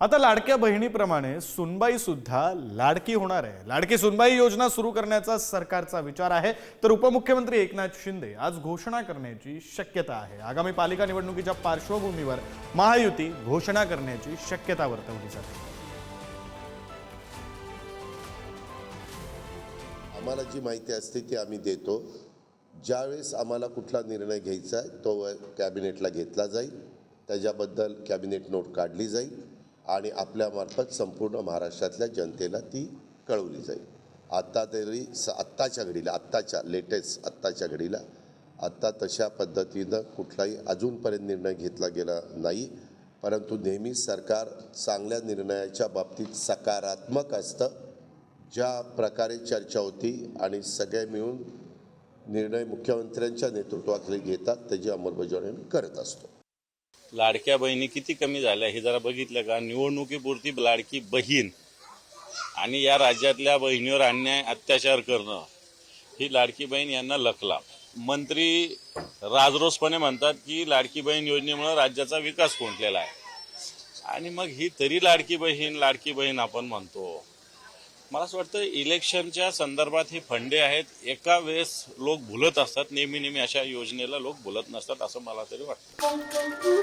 आता लाडक्या बहिणीप्रमाणे सुनबाई सुद्धा लाडकी होणार आहे. लाडकी सुनबाई योजना सुरू करण्याचा सरकारचा विचार आहे. तर उपमुख्यमंत्री एकनाथ शिंदे आज घोषणा करण्याची शक्यता आहे. आगामी पालिका निवडणुकीच्या पार्श्वभूमीवर महायुती घोषणा करण्याची शक्यता वर्तवली जाते. आम्हाला जी माहिती असते ती आम्ही देतो. ज्यावेळेस आम्हाला कुठला निर्णय घ्यायचा आहे तो कॅबिनेटला घेतला जाईल. त्याच्याबद्दल कॅबिनेट नोट काढली जाईल. आणि आपल्यामार्फत संपूर्ण महाराष्ट्रातल्या जनतेला ती कळवली जाईल. आत्ता तरी स आत्ताच्या घडीला आत्ताच्या लेटेस्ट आत्ताच्या घडीला आत्ता तशा पद्धतीनं कुठलाही अजूनपर्यंत निर्णय घेतला गेला नाही. परंतु नेहमी सरकार चांगल्या निर्णयाच्या बाबतीत सकारात्मक असतं. ज्या प्रकारे चर्चा होती आणि सगळे मिळून निर्णय मुख्यमंत्र्यांच्या नेतृत्वाखाली घेतात त्याची अंमलबजावणी आम्ही करत असतो. लाडक्या बहिणी किती कमी झाल्या हे जरा बघितलं का? निवडणुकीपुरती लाडकी बहीण आणि या राज्यातल्या बहिणीवर अन्याय अत्याचार करणं ही लाडकी बहीण यांना लकला मंत्री राजरोसपणे म्हणतात की लाडकी बहीण योजनेमुळे राज्याचा विकास खुंटलेला आहे. आणि मग ही तरी लाडकी बहीण लाडकी बहीण आपण म्हणतो. मला असं वाटतं इलेक्शनच्या संदर्भात हे फंडे आहेत. एका वेळेस लोक भुलत असतात. नेहमी नेहमी अशा योजनेला लोक भुलत नसतात असं मला तरी वाटतं.